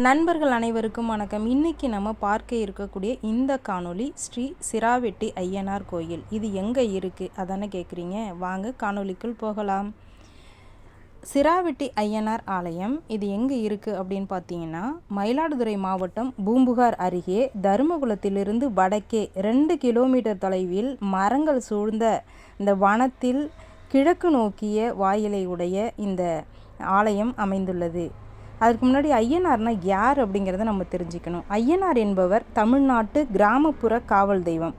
நண்பர்கள் அனைவருக்கும் வணக்கம். இன்னைக்கு நம்ம பார்க்க இருக்கக்கூடிய இந்த காணொளி ஸ்ரீ சிராவெட்டி ஐயனார் கோயில். இது எங்கே இருக்குது அதானே கேட்குறீங்க வாங்க காணொளிக்குள் போகலாம். சிராவெட்டி ஐயனார் ஆலயம் இது எங்கே இருக்குது அப்படின்னு பார்த்தீங்கன்னா மயிலாடுதுறை மாவட்டம் பூம்புகார் அருகே தருமகுலத்திலிருந்து வடக்கே ரெண்டு கிலோமீட்டர் தொலைவில் மரங்கள் சூழ்ந்த இந்த வனத்தில் கிழக்கு நோக்கிய வாயிலை உடைய இந்த ஆலயம் அமைந்துள்ளது. அதுக்கு முன்னாடி ஐயனார்னா யார் அப்படிங்கிறத நம்ம தெரிஞ்சுக்கணும். ஐயனார் என்பவர் தமிழ்நாட்டு கிராமப்புற காவல் தெய்வம்.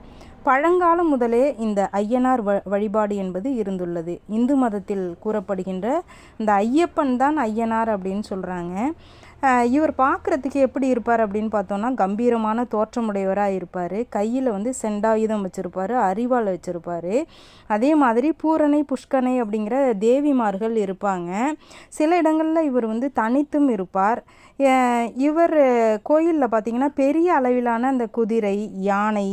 பழங்காலம் முதலே இந்த ஐயனார் வ வழிபாடு என்பது இருந்துள்ளது. இந்து மதத்தில் கூறப்படுகின்ற இந்த ஐயப்பன் தான் ஐயனார் அப்படின்னு சொல்கிறாங்க இவர் பார்க்குறதுக்கு எப்படி இருப்பார் அப்படின்னு பார்த்தோன்னா கம்பீரமான தோற்றமுடையவராக இருப்பார். கையில் வந்து செண்டாயுதம் வச்சுருப்பார் அறிவாள் வச்சுருப்பார். அதே மாதிரி பூரணை புஷ்கனை அப்படிங்கிற தேவிமார்கள் இருப்பாங்க. சில இடங்களில் இவர் வந்து தனித்தும் இருப்பார். இவர் கோயிலில் பார்த்திங்கன்னா பெரிய அளவிலான அந்த குதிரை யானை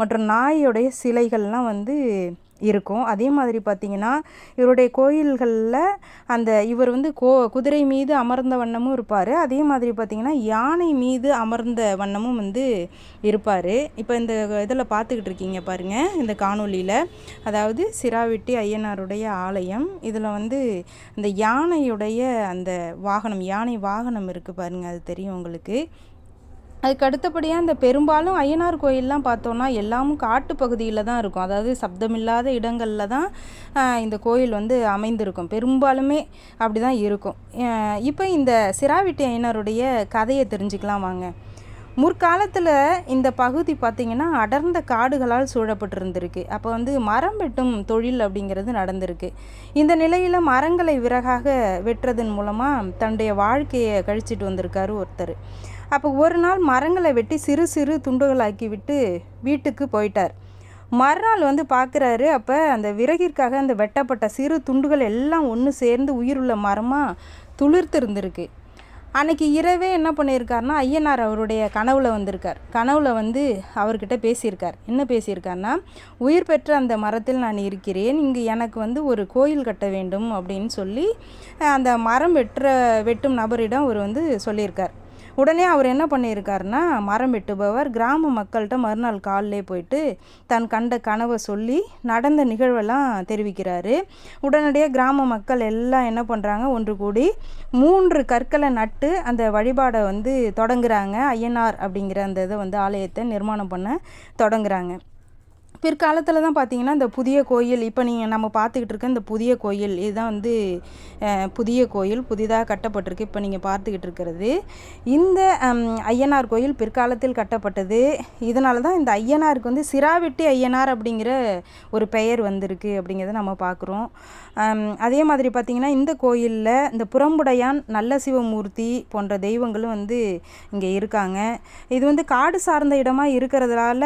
மற்றும் நாயோடைய சிலைகள்லாம் வந்து இருக்கும். அதே மாதிரி பார்த்திங்கன்னா இவருடைய கோயில்களில் அந்த இவர் வந்து கோ குதிரை மீது அமர்ந்த வண்ணமும் இருப்பார். அதே மாதிரி பார்த்திங்கன்னா யானை மீது அமர்ந்த வண்ணமும் வந்து இருப்பார். இப்போ இந்த இதில் பார்த்துக்கிட்டு இருக்கீங்க பாருங்கள் இந்த காணொலியில் அதாவது சிராவிட்டி ஐயனாருடைய ஆலயம். இதில் வந்து இந்த யானையுடைய அந்த வாகனம் யானை வாகனம் இருக்குது பாருங்கள் அது தெரியும் உங்களுக்கு. அதுக்கு அடுத்தபடியாக இந்த பெரும்பாலும் ஐயனார் கோயிலெலாம் பார்த்தோன்னா எல்லாமும் காட்டு பகுதியில் தான் இருக்கும். அதாவது சப்தமில்லாத இடங்களில் தான் இந்த கோயில் வந்து அமைந்திருக்கும். பெரும்பாலுமே அப்படி தான் இருக்கும் இப்போ இந்த சிராவிட்டி ஐயனாருடைய கதையை தெரிஞ்சுக்கலாம் வாங்க. முற்காலத்தில் இந்த பகுதி பார்த்திங்கன்னா அடர்ந்த காடுகளால் சூழப்பட்டிருந்திருக்கு. அப்போ வந்து மரம் வெட்டும் தொழில் அப்படிங்கிறது நடந்திருக்கு. இந்த நிலையில் மரங்களை விறகாக வெட்டுறதன் மூலமாக தன்னுடைய வாழ்க்கையை கழிச்சிட்டு வந்திருக்காரு ஒருத்தர். அப்போ ஒரு நாள் மரங்களை வெட்டி சிறு சிறு துண்டுகளாக்கி விட்டு வீட்டுக்கு போயிட்டார். மறுநாள் வந்து பார்க்குறாரு அப்போ அந்த விறகிற்காக அந்த வெட்டப்பட்ட சிறு துண்டுகள் எல்லாம் ஒன்று சேர்ந்து உயிருள்ள மரமாக துளிர்த்து இருந்திருக்கு அன்னைக்கு இரவே என்ன பண்ணியிருக்காருனா ஐயனார் அவருடைய கனவுல வந்திருக்கார். கனவுல வந்து அவர்கிட்ட பேசியிருக்கார். என்ன பேசியிருக்காருனா உயிர் பெற்ற அந்த மரத்தில் நான் இருக்கிறேன். இங்கு எனக்கு வந்து ஒரு கோயில் கட்ட வேண்டும் அப்படின்னு சொல்லி அந்த மரம் வெட்டுற வெட்டும் நபரிடம் அவர் வந்து சொல்லியிருக்கார். உடனே அவர் என்ன பண்ணியிருக்காருன்னா மரம் வெட்டுபவர் கிராம மக்கள்கிட்ட மறுநாள் காலிலே போயிட்டு தன் கண்ட கனவை சொல்லி நடந்த நிகழ்வெல்லாம் தெரிவிக்கிறாரு. உடனடியாக கிராம மக்கள் எல்லாம் என்ன பண்ணுறாங்க ஒன்று கூடி மூன்று கற்களை நட்டு அந்த வழிபாடை வந்து தொடங்குறாங்க. ஐயனார் அப்படிங்கிற அந்த இதை வந்து ஆலயத்தை நிர்மாணம் பண்ண தொடங்குறாங்க. பிற்காலத்தில் தான் பார்த்தீங்கன்னா இந்த புதிய கோயில் இப்போ நீங்கள் நம்ம பார்த்துக்கிட்டு இருக்க இந்த புதிய கோயில் இதுதான் வந்து புதிய கோயில் புதிதாக கட்டப்பட்டிருக்கு இப்போ நீங்கள் பார்த்துக்கிட்டு இருக்கிறது. இந்த ஐயனார் கோயில் பிற்காலத்தில் கட்டப்பட்டது. இதனால தான் இந்த ஐயனாருக்கு வந்து சிராவெட்டி ஐயனார் அப்படிங்கிற ஒரு பெயர் வந்திருக்கு அப்படிங்கிறத நம்ம பார்க்குறோம் அதே மாதிரி பார்த்திங்கன்னா இந்த கோயிலில் இந்த புறம்புடையான் நல்ல சிவமூர்த்தி போன்ற தெய்வங்களும் வந்து இங்கே இருக்காங்க. இது வந்து காடு சார்ந்த இடமாக இருக்கிறதுனால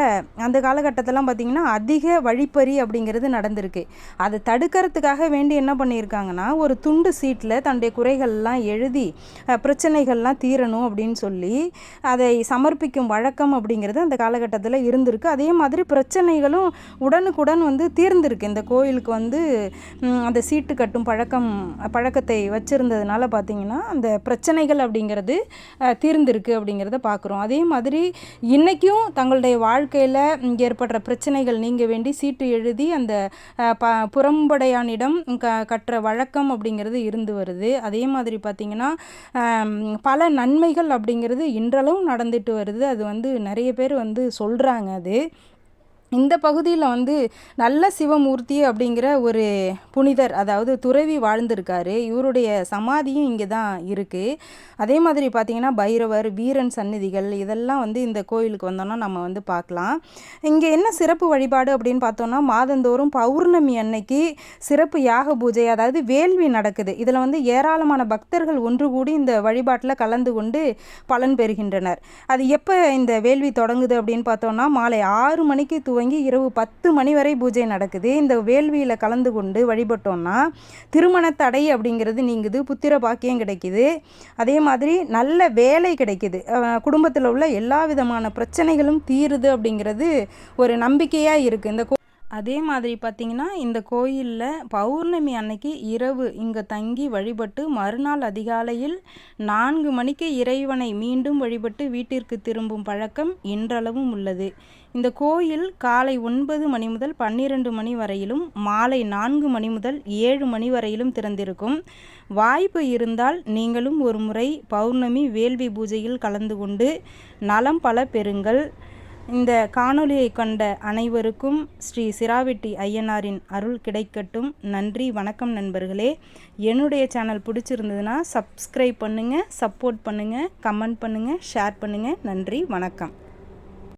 அந்த காலகட்டத்திலாம் பார்த்திங்கன்னா அதிக வழிப்பறி அப்படிங்கிறது நடந்திருக்கு. அதை தடுக்கிறதுக்காக வேண்டி என்ன பண்ணியிருக்காங்கன்னா ஒரு துண்டு சீட்டில் தன்னுடைய குறைகள்லாம் எழுதி பிரச்சனைகள்லாம் தீரணும் அப்படின்னு சொல்லி அதை சமர்ப்பிக்கும் வழக்கம் அப்படிங்கிறது அந்த காலகட்டத்தில் இருந்திருக்கு. அதே மாதிரி பிரச்சனைகளும் உடனுக்குடன் வந்து தீர்ந்திருக்கு. இந்த கோயிலுக்கு வந்து அந்த சீட்டு கட்டும் பழக்கம் பழக்கத்தை வச்சுருந்ததுனால பார்த்திங்கன்னா அந்த பிரச்சனைகள் அப்படிங்கிறது தீர்ந்திருக்கு அப்படிங்கிறத பார்க்குறோம் அதே மாதிரி இன்றைக்கும் தங்களுடைய வாழ்க்கையில் ஏற்படுற பிரச்சனைகள் நீங்கள் நீங்க வேண்டி சீட்டு எழுதி அந்த ப புறம்படையானிடம் க கற்ற வழக்கம் அப்படிங்கிறது இருந்து வருது. அதே மாதிரி பார்த்திங்கன்னா பல நன்மைகள் அப்படிங்கிறது இன்றளவும் நடந்துட்டு வருது. அது வந்து நிறைய பேர் வந்து சொல்கிறாங்க அது. இந்த பகுதியில் வந்து நல்ல சிவமூர்த்தி அப்படிங்கிற ஒரு புனிதர் அதாவது துறவி வாழ்ந்திருக்காரு. இவருடைய சமாதியும் இங்கே தான் இருக்குது அதே மாதிரி பார்த்திங்கன்னா பைரவர் வீரன் சந்நிதிகள் இதெல்லாம் வந்து இந்த கோயிலுக்கு வந்தோன்னா நம்ம வந்து பார்க்கலாம் இங்கே என்ன சிறப்பு வழிபாடு அப்படின்னு பார்த்தோன்னா மாதந்தோறும் பௌர்ணமி அன்னைக்கு சிறப்பு யாக பூஜை அதாவது வேள்வி நடக்குது. இதில் வந்து ஏராளமான பக்தர்கள் ஒன்று கூடி இந்த வழிபாட்டில் கலந்து கொண்டு பலன் பெறுகின்றனர். அது எப்போ இந்த வேள்வி தொடங்குது அப்படின்னு பார்த்தோன்னா மாலை ஆறு மணிக்கு தூ துவங்கி இரவு பத்து மணி வரை பூஜை நடக்குது. இந்த வேள்வியில் கலந்து கொண்டு வழிபட்டோம்னா திருமண தடை அப்படிங்கிறது நீங்குது புத்திர பாக்கியம் கிடைக்குது. அதே மாதிரி நல்ல வேலை கிடைக்குது. குடும்பத்தில் உள்ள எல்லா விதமான பிரச்சனைகளும் தீருது அப்படிங்கிறது ஒரு நம்பிக்கையாக இருக்குது இந்த அதே மாதிரி பார்த்திங்கன்னா இந்த கோயிலில் பௌர்ணமி அன்னைக்கு இரவு இங்கே தங்கி வழிபட்டு மறுநாள் அதிகாலையில் நான்கு மணிக்கு இறைவனை மீண்டும் வழிபட்டு வீட்டிற்கு திரும்பும் பழக்கம் இன்றளவும் உள்ளது. இந்த கோயில் காலை ஒன்பது மணி முதல் பன்னிரெண்டு மணி வரையிலும் மாலை நான்கு மணி முதல் ஏழு மணி வரையிலும் திறந்திருக்கும். வாய்ப்பு இருந்தால் நீங்களும் ஒரு முறை பௌர்ணமி வேள்வி பூஜையில் கலந்து கொண்டு நலம் பல பெறுங்கள். இந்த காணொளியை கண்ட அனைவருக்கும் ஸ்ரீ சிராவெட்டி ஐயனாரின் அருள் கிடைக்கட்டும். நன்றி வணக்கம் நண்பர்களே. என்னுடைய சேனல் பிடிச்சிருந்ததுன்னா சப்ஸ்கிரைப் பண்ணுங்கள் சப்போர்ட் பண்ணுங்கள் கமெண்ட் பண்ணுங்கள் ஷேர் பண்ணுங்கள் நன்றி வணக்கம்.